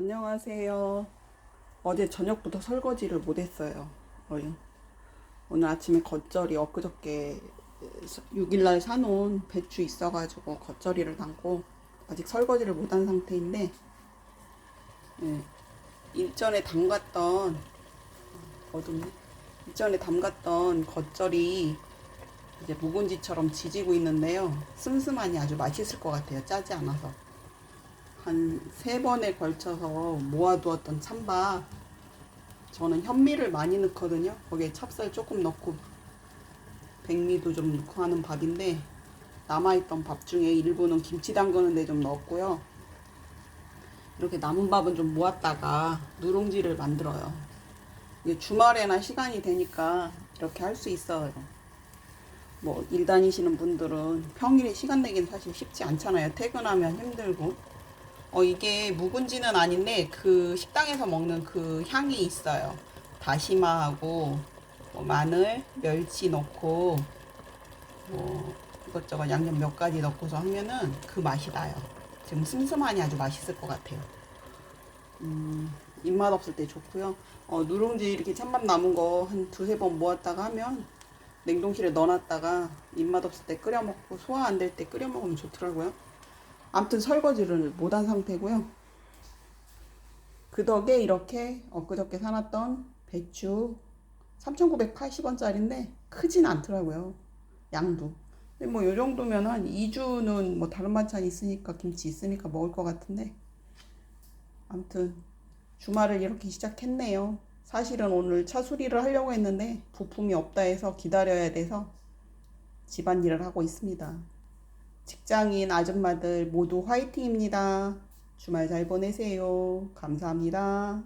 안녕하세요. 어제 저녁부터 설거지를 못했어요. 오늘 아침에 겉절이 엊그저께 6일날 사놓은 배추 있어가지고 겉절이를 담고 아직 설거지를 못한 상태인데 예, 일전에 담갔던 어둡네. 일전에 담갔던 겉절이 이제 묵은지처럼 지지고 있는데요. 슴슴하니 아주 맛있을 것 같아요. 짜지 않아서. 한 세 번에 걸쳐서 모아두었던 찬밥 저는 현미를 많이 넣거든요. 거기에 찹쌀 조금 넣고 백미도 좀 넣고 하는 밥인데 남아있던 밥 중에 일부는 김치 담그는데 좀 넣었고요. 이렇게 남은 밥은 좀 모았다가 누룽지를 만들어요. 주말에나 시간이 되니까 이렇게 할 수 있어요. 뭐 일 다니시는 분들은 평일에 시간 내긴 사실 쉽지 않잖아요. 퇴근하면 힘들고 어, 이게 묵은지는 아닌데 그 식당에서 먹는 그 향이 있어요. 다시마하고 뭐 마늘, 멸치 넣고 뭐 이것저것 양념 몇 가지 넣고서 하면은 그 맛이 나요. 지금 슴슴하니 아주 맛있을 것 같아요. 음, 입맛 없을 때 좋고요. 어, 누룽지 이렇게 찬밥 남은 거 한 두세 번 모았다가 하면 냉동실에 넣어놨다가 입맛 없을 때 끓여 먹고 소화 안 될 때 끓여 먹으면 좋더라고요. 아무튼 설거지를 못한 상태고요. 그 덕에 이렇게 엊그저께 사놨던 배추 3,980원짜리인데 크진 않더라고요. 양도. 근데 뭐 요 정도면 한 2주는 뭐 다른 반찬 있으니까 김치 있으니까 먹을 것 같은데 아무튼 주말을 이렇게 시작했네요. 사실은 오늘 차 수리를 하려고 했는데 부품이 없다 해서 기다려야 돼서 집안일을 하고 있습니다. 직장인 아줌마들 모두 화이팅입니다. 주말 잘 보내세요. 감사합니다.